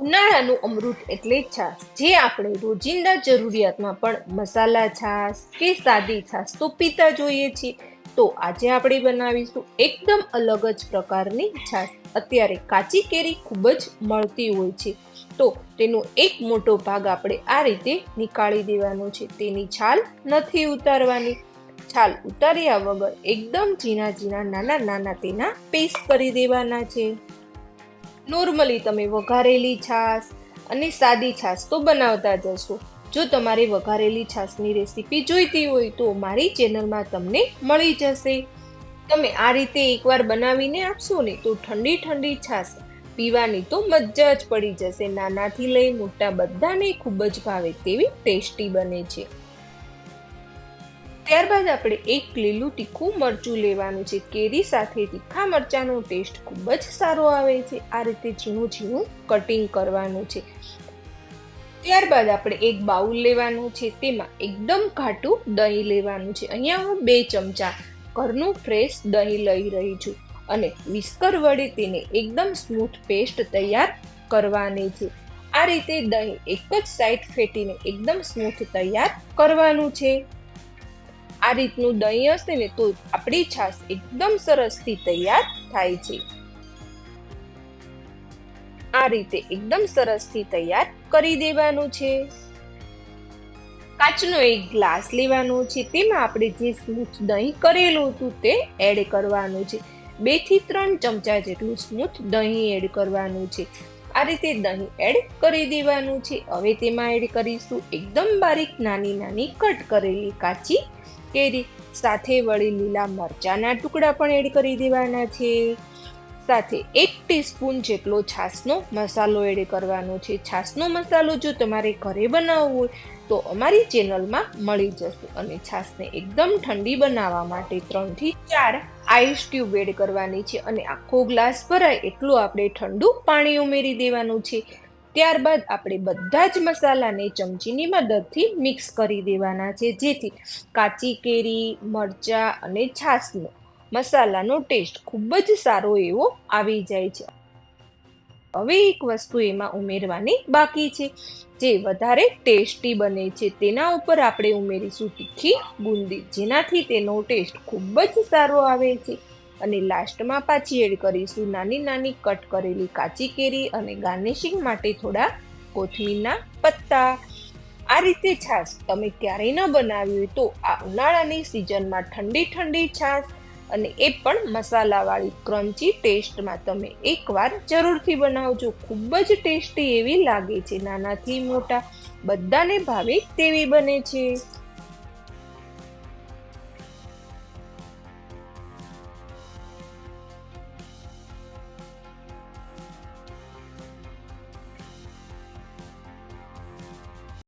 ઉનાળાનું અમૃત એટલે છાશ, જે આપણે રોજિંદા જરૂરિયાતમાં પણ મસાલા છાશ કે સાદી છાશ તો પીતા જોઈએ છીએ. તો આજે આપણે બનાવીશું એકદમ અલગ જ પ્રકારની છાશ. અત્યારે કાચી કેરી ખૂબ જ મળતી હોય છે. તો તેનો એક મોટો ભાગ આપણે આ રીતે નીકાળી દેવાનો છે. તેની છાલ નથી ઉતારવાની. છાલ ઉતાર્યા વગર એકદમ ઝીણા ઝીણા નાના નાના તેના પેસ્ટ કરી દેવાના છે. નોર્મલી તમે વઘારેલી છાશ અને સાદી છાશ તો બનાવતા જશો જો તમારે વઘારેલી છાશની રેસીપી જોઈતી હોય તો મારી ચેનલમાં તમને મળી જશે. તમે આ રીતે એકવાર બનાવીને આપશો ને તો ઠંડી ઠંડી છાશ પીવાની તો મજા જ પડી જશે. નાનાથી લઈ મોટા બધાને ખૂબ જ ભાવે તેવી ટેસ્ટી બને છે. ત્યારબાદ આપણે એક લીલું તીખું મરચું લેવાનું છે. કેરી સાથે તીખા મરચાંનો ટેસ્ટ ખૂબ જ સારો આવે છે. આ રીતે ઝીણું ઝીણું કટિંગ કરવાનું છે. ત્યારબાદ આપણે એક બાઉલ લેવાનું છે. તેમાં એકદમ ઘાટું દહીં લેવાનું છે. અહીંયા હું બે ચમચા ઘરનું ફ્રેશ દહીં લઈ રહી છું અને વિસ્કર વડે તેને એકદમ સ્મૂથ પેસ્ટ તૈયાર કરવાની છે. આ રીતે દહીં એક જ સાઈડ ફેટીને એકદમ સ્મૂથ તૈયાર કરવાનું છે. આ રીતનું દહીં હશે ને તો આપણી છાશ એકદમ સરસથી તૈયાર થાય છે. આ રીતે એકદમ સરસથી તૈયાર કરી દેવાનું છે. કાચનો એક ગ્લાસ લેવાનો છે. તેમાં આપણે જે સ્મૂથ દહીં કરેલું હતું તે એડ કરવાનું છે. બેથી ત્રણ ચમચા જેટલું સ્મૂથ દહીં એડ કરવાનું છે. આ રીતે દહીં એડ કરી દેવાનું છે. હવે તેમાં એડ કરીશું એકદમ બારીક નાની નાની કટ કરેલી કાચી કેરી. સાથે વળી લીલા મરચાના ટુકડા પણ એડ કરી દેવાના છે. સાથે એક ટીસ્પૂન જેટલો છાશનો મસાલો એડ કરવાનો છે. છાશનો મસાલો જો તમારે ઘરે બનાવવો હોય, તો અમારી ચેનલમાં મળી જશે અને છાશને એકદમ ઠંડી બનાવવા માટે ત્રણથી ચાર આઈસ ટ્યુબ એડ કરવાની છે અને આખો ગ્લાસ ભરાય એટલું આપણે ઠંડુ પાણી ઉમેરી દેવાનું છે. ત્યારબાદ આપણે બધા જ મસાલાને ચમચીની મદદથી મિક્સ કરી દેવાના છે. જેથી કાચી, કેરી, મરચાં અને છાશનો મસાલાનો ટેસ્ટ ખૂબ જ સારો એવો આવી જાય છે. હવે એક વસ્તુ એમાં ઉમેરવાની બાકી છે. જે વધારે ટેસ્ટી બને છે તેના ઉપર આપણે ઉમેરીશું તીખી બુંદી જેનાથી તેનો ટેસ્ટ ખૂબ જ સારો આવે છે. અને લાસ્ટમાં પાછી એડ કરીશું નાની નાની કટ કરેલી કાચી કેરી અને ગાર્નિશિંગ માટે થોડા કોથમીરના પત્તા. આ રીતે છાશ તમે ક્યારેય ન બનાવી હોય તો આ ઉનાળાની સિઝનમાં ઠંડી ઠંડી છાશ અને એ પણ મસાલાવાળી ક્રન્ચી ટેસ્ટમાં તમે એકવાર જરૂરથી બનાવજો. ખૂબ જ ટેસ્ટી એવી લાગે છે. નાનાથી મોટા બધાને ભાવે તેવી બને છે.